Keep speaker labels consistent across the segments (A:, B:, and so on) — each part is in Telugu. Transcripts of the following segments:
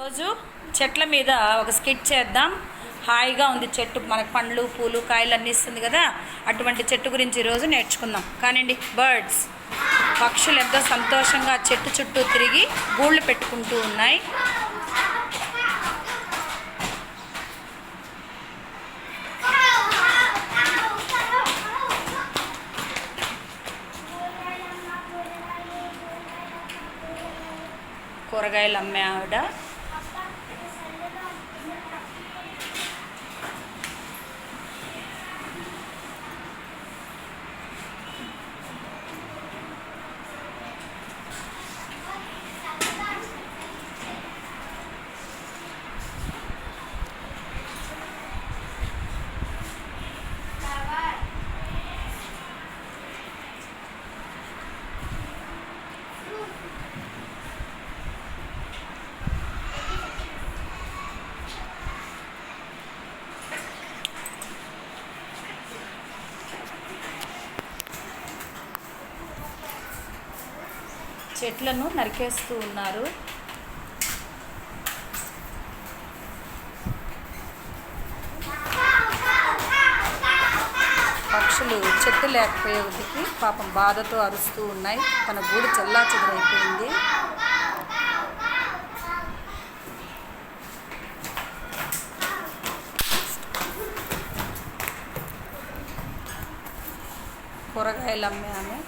A: రోజు చెట్ల మీద ఒక స్కెచ్ చేద్దాం. హాయిగా ఉంది చెట్టు. మనకు పండ్లు పూలు కాయలు అన్నీ ఇస్తుంది కదా. అటువంటి చెట్టు గురించి ఈరోజు నేర్చుకుందాం. కానివ్వండి బర్డ్స్. పక్షులు ఎంతో సంతోషంగా చెట్టు చుట్టూ తిరిగి గూళ్ళు పెట్టుకుంటూ ఉన్నాయి. కూరగాయలు అమ్మే ఆవిడ. చెట్లను నరికేస్తూ ఉన్నారు. పక్షులు చెట్టు లేకపోయేటికి పాపం బాధతో అరుస్తూ ఉన్నాయి. తన గూడు చల్లా చెదరైపోయింది కూరగాయలు అమ్మే ఆమె.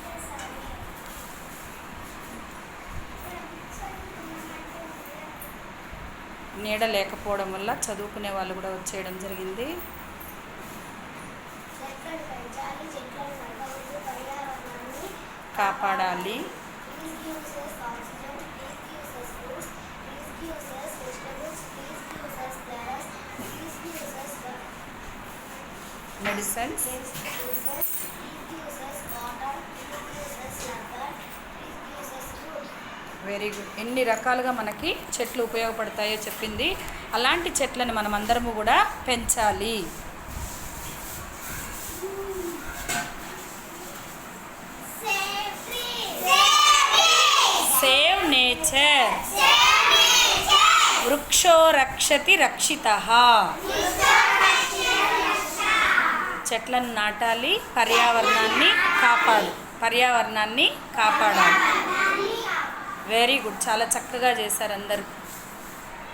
A: నీడ లేకపోవడం వల్ల చదువుకునే వాళ్ళు కూడా వచ్చేయడం జరిగింది. కాపాడాలి. మెడిసిన్స్. వెరీ గుడ్ ఎన్ని రకాలుగా మనకి చెట్లు ఉపయోగపడతాయో చెప్పింది. అలాంటి చెట్లను మనం అందరము కూడా పెంచాలి. సేవ్ నేచర్ వృక్షో రక్షతి రక్షిత చెట్లను నాటాలి పర్యావరణాన్ని కాపాడు పర్యావరణాన్ని కాపాడాలి. వెరీ గుడ్ చాలా చక్కగా చేశారు అందరూ.